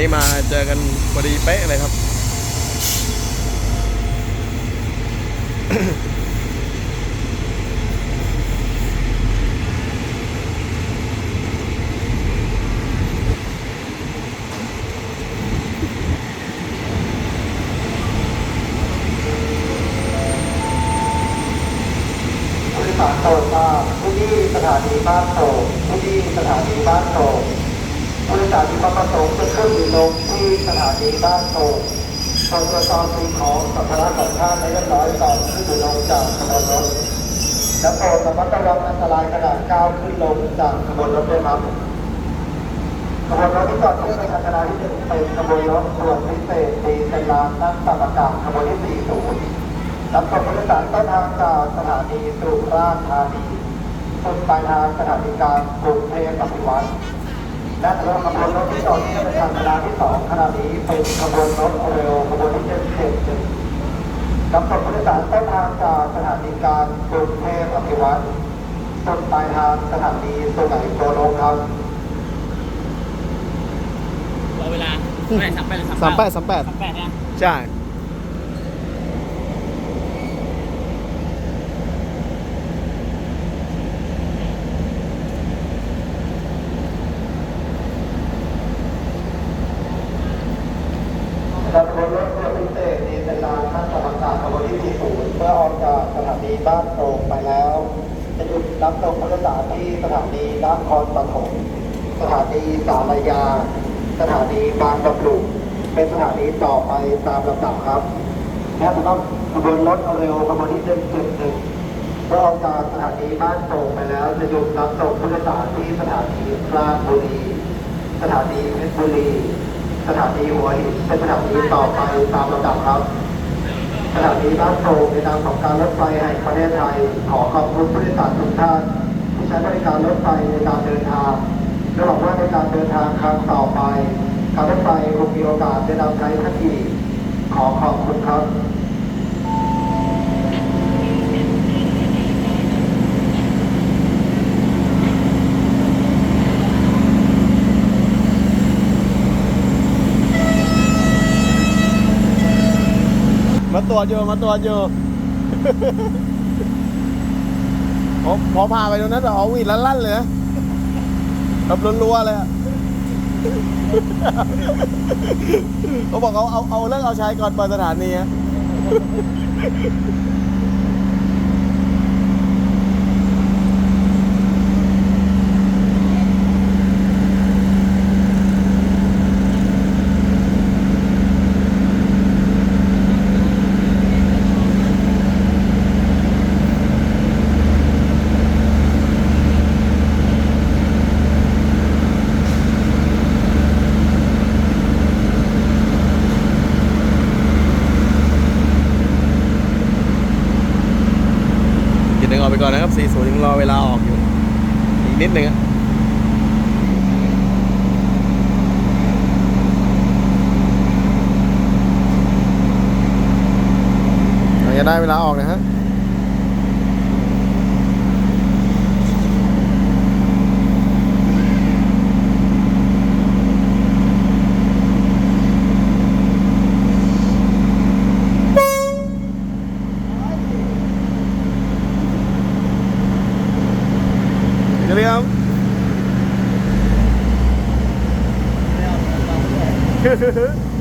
นี้มาเจอกันพอดีเป๊ะเลยครับผู้ารโตมาผู้ที่สถานีบ้านโตผู้ที่สถานีบ้านโต ผู้โดยสารมีความประสงค์จะขึ้นหรือลงที่สถานีบ้านโตตรวจตรวจสอบสิ่งของสัมภาระของท่านให้เรียบร้อยก่อนขึ้นหรือลงจากขบวนรถและโปรดระมัดระวังอันตรายขณะก้าวขึ้นลงจากขบวนรถด้วยครับขบวนรถที่จอดที่เป็นอันตรายที่หนึ่งเป็นขบวนรถส่วนพิเศษดีเซนลานนั่งตับอากาศขบวนที่ 40รับส่งผู้โดยสารต้นทางจากสถานีสุราษฎร์ธานีต้นปลายทางสถานีกลางกรุงเทพอภิวัตร และสำหรับขบวนรถที่จอที่เป็นทางคณะที่สองขณะนี้เป็นขบวนรถเร็วขบวนที่เจ็ดเจ็ดจึงรับส่งผู้โดยสารต้นทางจากสถานีกลางกรุงเทพอภิวัตรต้นปลายทางสถานีสุไหงโกลกครับรอเวลาเท่าไหร่สามแปดหรือสามแปดสามแปดสามแปดนะ ใช่ ขบวนรถเรือพิเศษดีเซนลานท่านกำลังการขบวนที่ 40 เมื่อออกจากสถานีบ้านโปร่งไปแล้วจะหยุดรับส่งผู้โดยสารที่สถานีนครปฐมสถานีสารยา สถานีบางบำรุงเป็นสถานีต่อไปตามลำดับครับและสำหรับขบวนรถเร็วขบวนที่171เมื่อออกจากสถานีบ้านโปร่งไปแล้ว จะหยุดรับส่งผู้โดยสารที่สถานีราชบุรี สถานีเพชรบุรี สถานีหัวหินเป็นสถานีต่อไปตามลำดับครับ ขณะนี้บ้านโป่งในนามของการรถไฟแห่งประเทศไทย ขอขอบคุณผู้โดยสารทุกท่านที่ใช้บริการรถไฟในการเดินทางและหวังว่าในการเดินทางครั้งต่อไป การรถไฟคงมีโอกาสได้นำใช้ท่านอีกขอขอบคุณครับ มาตรวจอยู่มาตรวจอยู่พอพอพาไปตรงนั้นแบบเอาวีดลั่นๆเลยนะแบบรัวๆเลยอะเขาบอกเขาเอาเอาเรื่องเอาใช้ก่อนเปิดสถานีฮะ ไปก่อนนะครับ 40ยังรอเวลาออกอยู่ อีกนิดหนึ่งอะเราจะได้เวลาออกนะฮะ เ